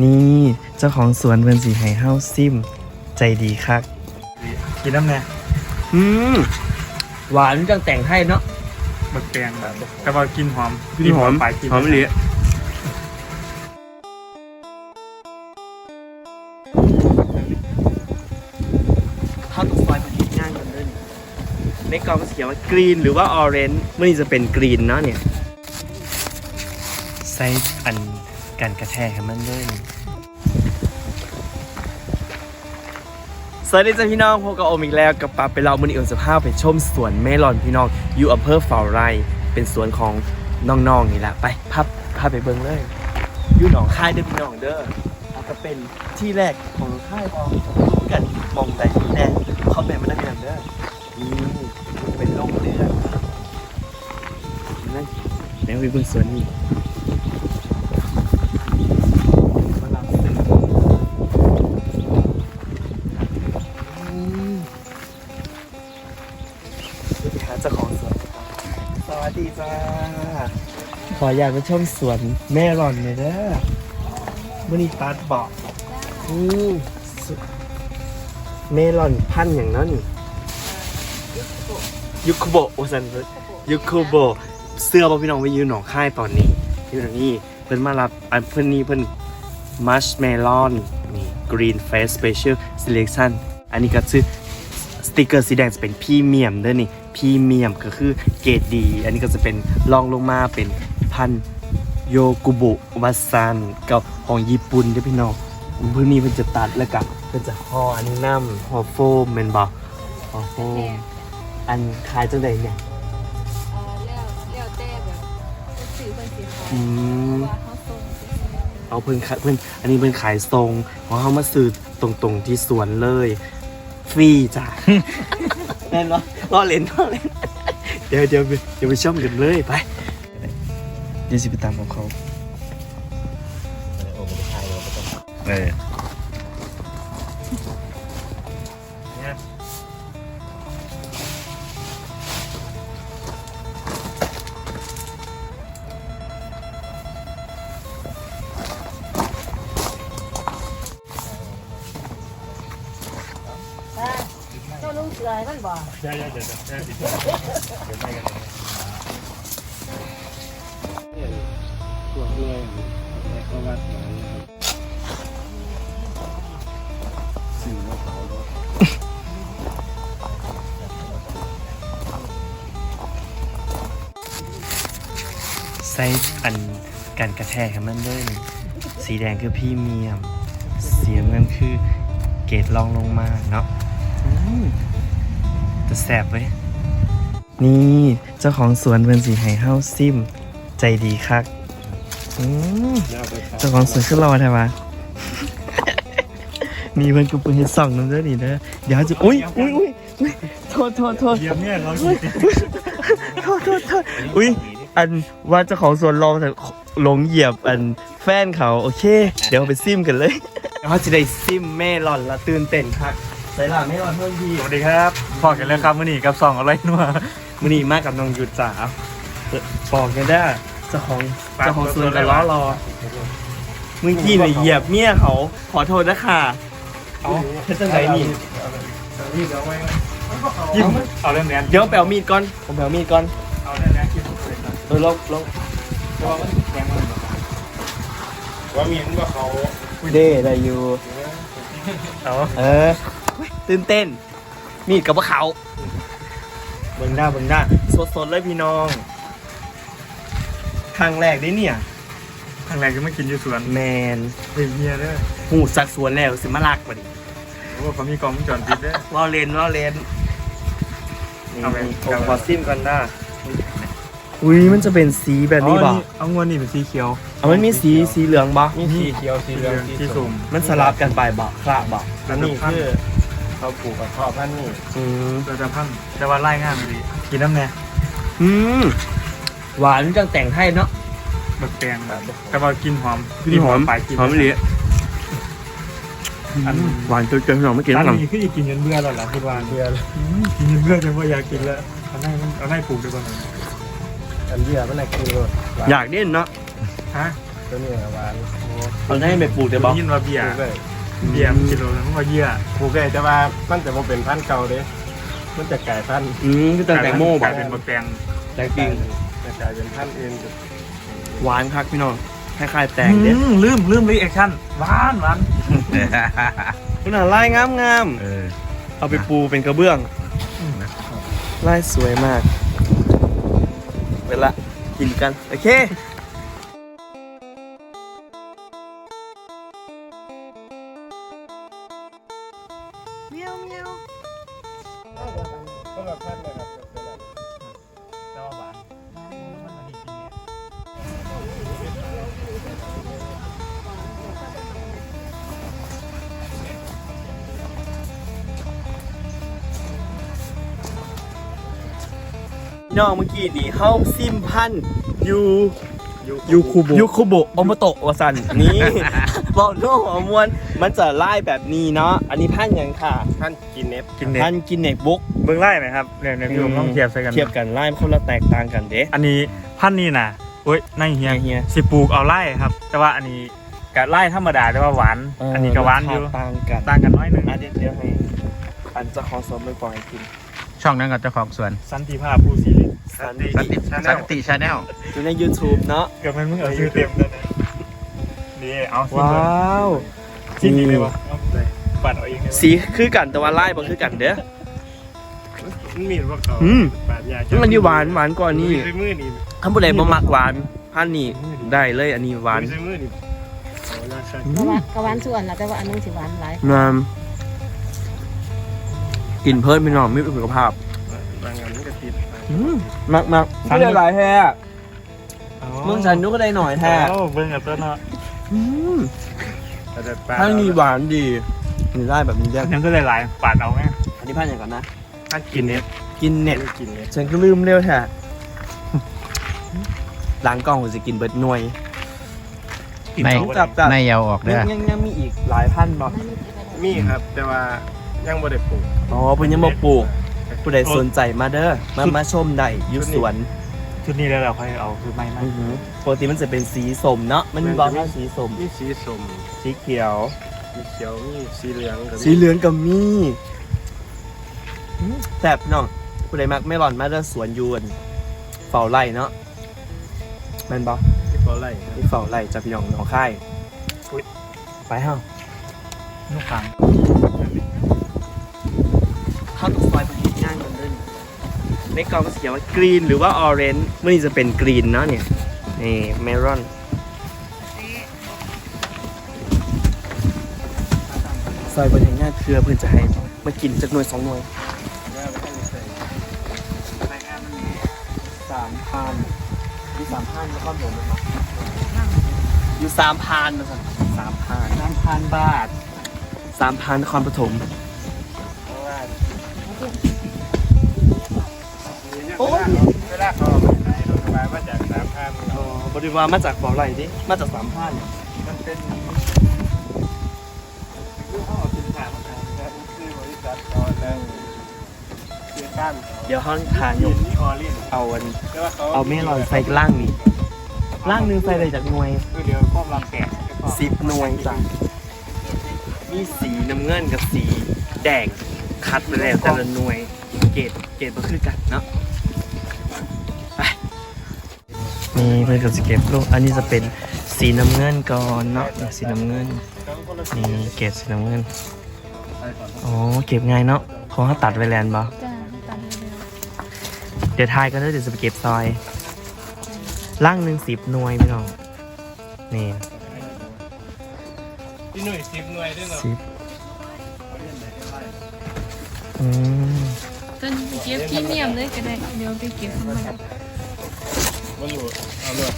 นี่เจ้าของสวนเพิ่นสีให้เฮาซิม ใจดีคัก กินน้ำแน่อืมหวานจังแต่งให้เนาะบักแตงแต่ว่ากินหอมกินหอมปลายกินหอมเหลือข้าวตุกซอยมันกินง่ายกันเลยในกล่องมันเขียนว่ากรีนหรือว่าออเรนจ์มื่อนี้จะเป็นกรีนเนาะเนี่ย ใส่อัน กันกระแทกมันเลยสวัสดีจ้าพี่น้องพบกับโอมอีกแล้วกับปาไปเรามือนี้เอิญสภาพไปชมสวนเมลอนพี่น้องอยู่อำเภอฝ่าวไร่เป็นสวนของน้องๆนี่แหละไปพับพาไปเบิ่งเลยอยู่หนองคายเด้อพี่น้องเด้อแล้วก็เป็นที่แรกของค่ายมองรู้กันมองใดแน่เขาเป็นมาได้พี่น้องเด้อนี่เป็นโรงเรือนนั่นแล้วไปเบิ่งสวนนี่ ออยากไปชมสวนแม่ร่อนเลยเด้อมื่อนี้ตัดเบอกนี่เมลอนพันอย่างนั้นยุคุโบะโอซันยุคุโบะเสื้อบ่พี่น้องไปยืนหนองค่ายตอนนี้อยู่ตรงนี้เพิ่นมารับอันเพิ่นนี่เพิ่นมัชเมลอนนี่ Green Face Special Selection อันนี้ก็ชื่อสติกเกอร์สีแดงจะเป็นพรีเมียมเด้อนี่พรีเมียมก็คือเกรดดี อันนี้ก็จะเป็นลองลงมาเป็น พันธุ์โยกุบุวัสซันกับของญี่ปุ่นเด้อพี่น้องเพื่อนี้เพิ่นจะตัดแล้วก็เพิ่นจะห่ออันนี้น้ำห่อโฟมแม่นบ่ห่อโฟมอันขายจังไดเนี่ยเอ่อแล้วแล้วแต่แบบจะซื้อเพิ่นสิขออืมว่าเขาส่งสิเอาเพิ่นขายเพิ่นอันนี้เพิ่นขายทรงของเฮามาซื้อตรงๆที่สวนเลย ฟรีจ้ะ แน่นบ่ล้อเล่นล้อเล่นเดี๋ยวเดี๋ยวไปเดี๋ยวไปชมกันเลยไปเดี๋ยวสิไปตามของเขาเออเนี่ยเจ้าลุงเสือให้มันบ่เดี๋ยวเดี๋ยว ใส่อันกันกระแทกให้มันเลยนี่สีแดงคือพรี่เมียม สีน้ำเงินคือเกรดลองลงมาเนาะจะแสบเว้ย นี่เจ้าของสวนเพิ่นสีให้เฮาซิม ใจดีคักเจ้าของสวนขึ้นรอแท้วะ มีเพิ่นกูเปิดเฮ็ดส่องนำเด้อนี่เด้อเดี๋ยวจะอุ้ยอุ้ยอุ้ยอุ้ยโทษโทษโทษเยี่ยมเนี่ยเรากินโทษโทษโทษอุ้ยอันว่าเจ้าของสวนรอแต่หลงเหยียบอันแฟนเขาโอเค เดี๋ยวไปซิมกันเลยเดี๋ยวเขาจะได้ซิมแม่หล่อนละตื่นเต้นคักใส่ล่ะแม่หล่อนเพิ่มทีสวัสดีครับพอกันแล้วครับมื่อนี้กับสองอะไรนัวมื่อนี้มากับน้องหยุดจ๋าบอกกันได้อเจ้าของเจ้าของสวนกันล้อรอเมื่อกี้เนี่ยเหยียบเมียเขาขอโทษนะค่ะ เอาเฮ็ดจังไดนี่ยิ้มเอาเรื่องแดนเดี๋ยวแปลมีดก่อน ผมแปลมีดก่อน เอาเรื่องแดนกินเลยนะเออลงลงว่าแดงมันว่ามีนว่าเขาเด้ได้อยู่ เอาเออ ตื่นเต้น มีดกับว่าเขาเบิ่งได้าเบิ่งได้า สดๆเลยพี่น้องครั้งแรกได้เนี่ยทางแรกก็ไม่กินอยู่สวน แมนเฮียเฮียเด้อหูสักสวนแล้วสิมาลักบ่ดิ ว่าเขามีกองวงจรปิดเด้อ ล้อเลนล้อเลนนี่เอาไป ผมขอซิมก่อนได้อุ้ยมันจะเป็นสีแบบนี้บ่อ๋อเอางวนนี่เป็นสีเขียวเอามันมีสีสีเหลืองบ่มีสีเขียวสีเหลืองสีสีส้ส้มมมันสลับกันไปบ่คละบ่อันนี้คือเขาปลูกกับข้าวพันธุ์นี่อืมเราจะพันแต่ว่าไล่ง่ายไปดีกินน้ำแน่อืมหวานจังแต่งให้เนาะ บักแตงแต่ว่ากินหอม ปลายกินหอมเหลือ อันหวานจนเกินหอมไม่กินอันหรอกนี้คือกินจนเบื่อแล้วล่ะคิดว่าเบียร์กินจนเบื่อจนว่าอยากกินแล้วเอาให้เอาให้ปลูกดีกว่าอันเบียร์มันอะไรคือรสอยากเด่นเนาะฮะตัวนี้หวานเอาได้ไปปลูกเดี๋ยวบอกได้ยินว่าเบียร์ปลูกเลยเบียร์มันกิโลแล้วมันก็เยื่อปลูกเลยแต่ว่ามันจะมาเป็นพันธุ์เก่าเด้มันจะกลายพันธุ์อืมคือตังแตงโมกบอลากยเป็นมะแตงแตงจริงจะกลายเป็นพันธุ์อื่นหวานคักพี่น้อง คล้ายๆแตงเด็ดอืมลืมลืมรีแอคชั่นหวานหวานคุณอะลายงามงามเออๆเอาไปปูเป็นกระเบื้องลายสวยมากเวลากินกัน โอเคก็แบบพันธุ์น น้องเมื่อกี้นี่เฮาซิมพันธุ์ยูยูคูโบยูคุโบะโอโมโตะวาซันนี่บอกโน้หัวมวนมันจะไล่แบบนี้เนาะอันนี้พันธุ์หยังค่ะพันธุ์กินเน็บกินเนี่ยพันธุ์กินเน็กบุ๊กเบื้องไล่ไหมครับเนี่ยเนี่ยพี่ผมต้องเทียบใส่กันเทียบกันไล่มันคนละแตกต่างกันเด้อันนี้พันธุ์นี่นะเฮ้ยนั่งเฮียเฮียสิปลูกเอาไล่ครับ แต่ว่าอันนี้กับไล่ธรรมดาแต่ว่าหวาน อันนี้ก็หวานอยู่รคต่างกันต่างกันน้อยหนึงอันเดียวเดียวให้อันเจะขอสมไปปล่อยกิน ช่องนั้นกับเจ้าของสวนสันติภาพผู้ซีรี สันสันติติสันติชาแนลอยู่ใน YouTube เนาะเกือบมันมึงเอาชื่อเต็มเลยนะนี่เอาสิ้นว้เลยาวสิ้นนี้เลยวะเอาเลยปัดเอาเองเลยวะสีคือกันแต่ว่าไล่บ่คือกันเด้อ มันมีพวกเขาอืม ปาดยามันนี่หวานหวานกว่านี้ใช้มือนี่ถ้าผู้ใดบ่มักหวานพันธุ์นี่ได้เลยอันนี้หวานใช้มือนี่โอ้ยาใช่กะหวานกะหวานส่วนละแต่ว่าอันนึงสิหวานหลายงามกินเพิ่มพี่น้องมีสุขภาพบางอันมันก็ติด มักมักไม่ได้หลายแท้มึงฉันนุก็ได้หน่อยแท้โอ้เบิ่งกับต้นเนาะอืมแต่แต่ปลาพันธุ์นี่หวานดีนี่ได้แบบนี้ได้ยังก็หลายๆปัดเอาไงอันนี้พันธุ์อย่างก่อนนะพันธุ์กินเน็บกินเน็ตกินเน็บฉันก็ลืมเร็วแท้ล้างกล้องผมจะกินเบิดหน่วยในจับจับในยาวออกยัเด้องยังยังมีอีกหลายพันธุ์บ่มีครับ แต่ว่ายังบ่ได้ปลูกอ๋อเพิ่นยังบ่ปลูก ผู้ใดสนใจมาเด้อมามาชมได้อยู่สวนชุดนี้แล้วเราค่อยเอาคือไม่ไม่อือหือปกติมันจะเป็นสีสมเนาะมันมีบอลว่าสีสมมีสีส้มสีเขียว มีเขียวมีสีเหลืองกับสีเหลืองกับมีแซ่บน้องผู้ใดมักไม่หล่อนมาเด้อสวนยวนเฝ้าไร่เนาะแม่นบ่ที่เขาไล่ครับ นี่เฝ้าไร่จากพี่น้องหนองค่ายไปเฮา ลูกขังเข้าต้องซอยประเทศง่ายมันเด้อ ในกล่องก็เขียนว่ากรีนหรือว่าออเรนจ์มื่อนี้จะเป็นกรีนเนาะเนี่ยนี่เมลอนซอยประเทศง่ายเพื่อเพื่อนจะให้มากินจากหน่วยสองหน่วยสามพันอยู่สามพันแล้วก็หมูมันมาอยู่สามพันนะสัสามพันสามพันบาทสามพันนครปฐมโอ้ยเวลาเขาไหนรถกระบะมาจากสามพันอ๋อบริวารมาจากบ่อไรดิมาจากสามพันมันเป็นเขาเอาสินค้ามาขายแต่คือบริษัทตอนนั้นเกี่ยวกันเดี๋ยวเขาทานยิยนกนี่ออรินเอาวันแต่ว่าเขาเอาเมลอนใส่ล่างนี่ล่างหนึงใส่เลยจากหน่วยคือเดี๋ยวก้มลำแกะสิบหน่วยจ้ะมีสีน้ำเงินกับสีแดงคัดไปแล้วแต่ละหน่วยเกรดเกรดมาคือกันเนาะ นี่เพื่อนกับสเก็ตลูกอันนี้จะเป็นสีน้ำเงินก่อนเนาะเนี่ยสีน้ำเงินนี่เกรดสีน้ำเงินอ๋อเก็บง่ายเนาะเพราะเขาตัดไวแลนด์บ่จ้าตันเลยเดี๋ยวทายกันเลยเดี๋ยวจะไปเก็บซอยล่างหนึ่งสิบหน่วยพี่น้องนี่ที่หน่วยสิบหน่วยด้วยเนาะสิบอืมต้นเก็บพรีเมียมเลยก็ได้เดี๋ยวไปเก็บมา มันอยู่เอาเลย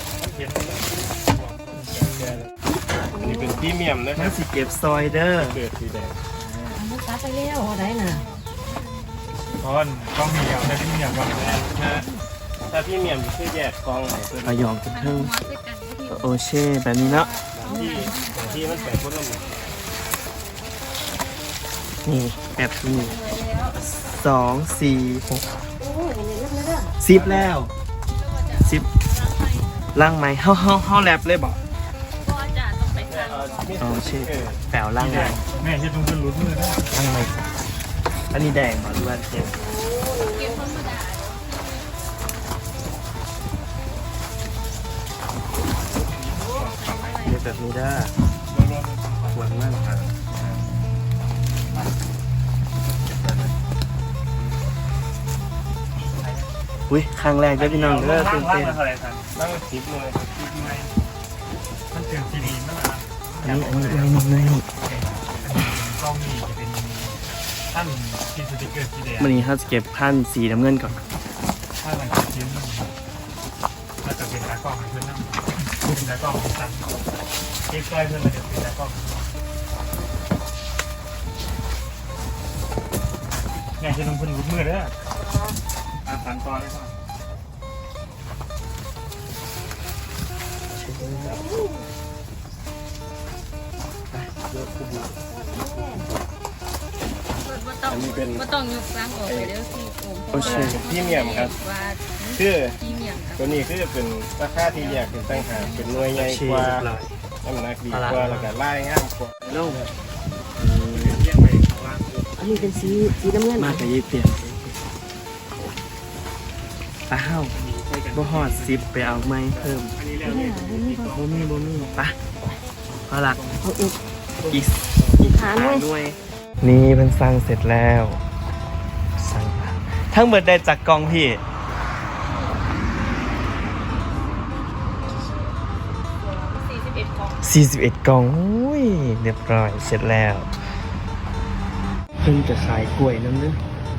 นนี้เป็นพรีเมียมนะคมัรันบสิเก็บซอยเด้อเลือดสีแดงลูกค้าไปแล้วได้น่ะเพราะว่าต้องมีอย่างได้ที่มีอย่างก่อนถ้าถ้าพรีเมียมจะช่วยแยกกองให้เพื่อนเอาหยองกันเพิ่งโอเช่แบบนี้เนาะที่ที่มันแปลกคนละหมดนี่แบบนี้สองสี่หกสิบแล้ว สิบล่างไหมเฮาเฮาเฮาแลบเลยบอกอ๋อใช่แปลวล่างแดแดงงแม่จะต้องเป็นลุ้นมือนะล่างไหมอันนี้แดงมาหรือว่าเขียวเก็บธรรมดาเรียกแบบนี้ได้หวานมากครับ อุ้ยครั้งแรกได้อพี่น้องเด้อตื่นเต้นอะไรทันนั่งสิบเลยคิดไหมมันเสียงซีดีนั่นแหละอันนี้อันนี้อันนี้อันนี้กล้องนี่จะเป็นท่านที่สติกเกอร์สีแดงวันนี้เขาจะเก็บพันธุ์สีน้ำเงินก่อนถ้าหลังจากชิ้นถ้าจะเป็นตากล้องให้เพื่อนนั่งเป็นตากล้องสั่นเก็บใกล้เพื่อนเลยเดี๋ยวเป็นตากล้องแม่จะต้องเป็นลุ้นมือเด้อ อ่านสันตอนได้ก่อนบ่ต้องบ่ต้องยกล้างออกไปเด้อพี่โอมเพราะว่าพรีเมียมครับ ว่าคือพรีเมียมครับตัวนี้คือเป็นราคาที่แยกเป็นตั้งหากเป็นหน่วยใหญ่ชีกว่าเรียบร้อยน้ำหนักดีกว่าแล้วก็ลายงามกว่าโล่งเรียกไปข้างล่างอันนี้เป็นสีสีน้ำเงินมากกับยี่เปลี่ยน อ้าวบ่ฮอดซิปไปเอาไม้เพิ่มอันนี้แล้วเนี่ยบ่มีบ่มีปะพอละเอาอีกอีกอีกหาหน่วยด้วยนี่เพิ่นสร้างเสร็จแล้วสั่งมาทั้งหมดได้จากกองพี่41กล่อง41กล่องโอ้ยเรียบร้อยเสร็จแล้ว เพิ่นจะขายกล้วยน้ำเด้อ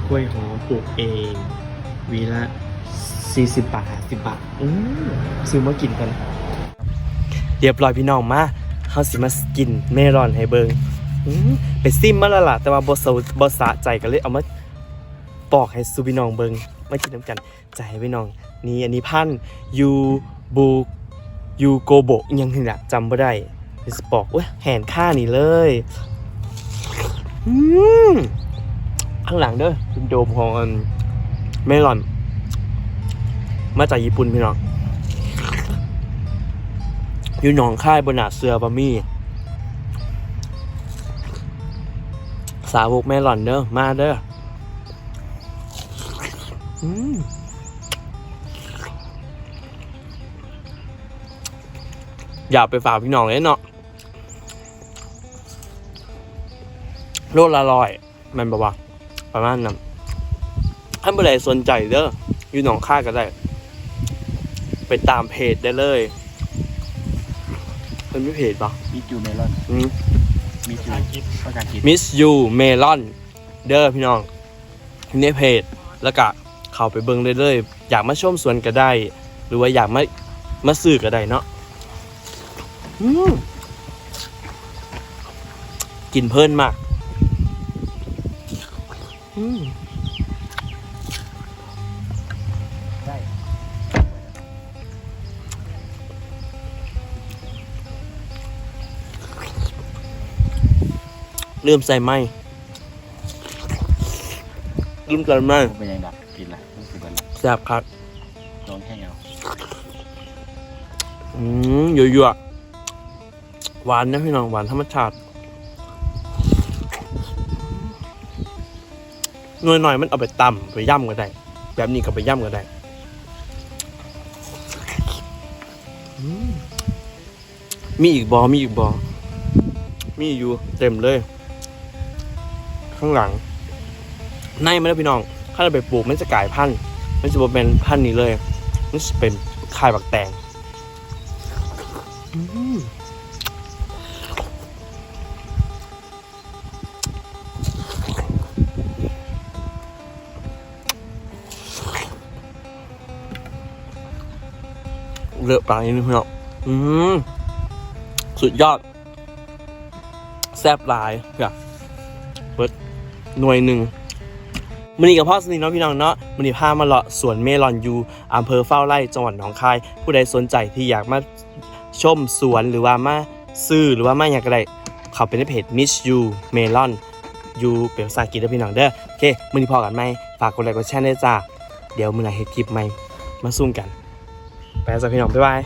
กล้วยหอมปลูกเองวีละ 40บาท50บาทอืมซื้อมากินกัน เรียบร้อยพี่น้องมาเฮาสิมากินเมลอนให้เบิงอืมไปซิมมาแล้วล่ะแต่ว่าบ่สะบ่สะใจก็เลยเอามาปอกให้ซูพี่น้องเบิงมากินน้ำกันจะให้พี่น้อง นี่อันนี้พันธุ์ยูบูยูโกโบะอิหยังนี่แหละจำบ่ได้เดี๋ยวสิปอกเว้ยแหนค่านี่เลยอืมข้างหลังเด้อเป็นโดมของอันเมลอน มาจากญี่ปุ่นพี่น้องอยู่หนองค่ายบนหนาเสือบะมี่สาวกแม่หล่อนเด้อมาเด้ออืมอยากไปฝากพี่น้องเลยเนาะโลละร้อยมันบอกว่าประมาณนั้นถ้าเมื่อไรสนใจเด้ออยู่หนองค่ายก็ได้ ไปตามเพจได้เลย มันไม่เพจปะมีจูเมลอนอืมมีจูประกาศกิน Miss You Melon เด้อพี่น้องในเพจแล้วก็เข้าไปเบิ่งเรื่อยๆอยากมาชมสวนก็ได้ หรือว่าอยากมามาซื้อก็ได้เนาะอืมกินเพลินมากอืม ลืมใส่ไหมลืมใส่ไหมเป็นยังดับกินละรู้สึกว่าแซ่บครับลองแค่เอาอืมยั่วๆหวานนะพี่น้องหวานธรรมชาติหน่อยหน่อยๆมันเอาไปตำไปย่ำก็ได้ แบบนี้ก็ไปย่ำก็ได้อืมมีอีกบอมีอีกบอมีอยู่เต็มเลย ข้างหลัง ในมันแล้วพี่น้องถ้าเราไปปลูกมันจะกลายพันธุ์มันจะเป็นพันธุ์นี้เลย มันจะเป็นคายบักแตงเลอะปากนิดนึงพี่น้องอืมสุดยอด แซ่บหลายอยากเบิด หน่วยหนึ่งมันนี่กับพ่อสนิทเนาะพี่น้องเนาะมันนี่พามาเลาะสวนเมลอนยูอำเภอเฝ้าไร่จังหวัดหนองคาย ผู้ใดสนใจที่อยากมาชมสวนหรือว่ามาซื้อหรือว่ามาอยากอะไรเขาไปในเพจ Miss You Melon ยูเป็นภาษาอังกฤษนะพี่น้องเด้อโอเคมือนี้พอกันไหมฝากกดไลค์กดแชร์ด้วยจ้า เดี๋ยวมือไหนเฮ็ดคลิปใหม่มาซุ่มกัน ไปแล้วจ้าพี่น้อง บ๊ายบาย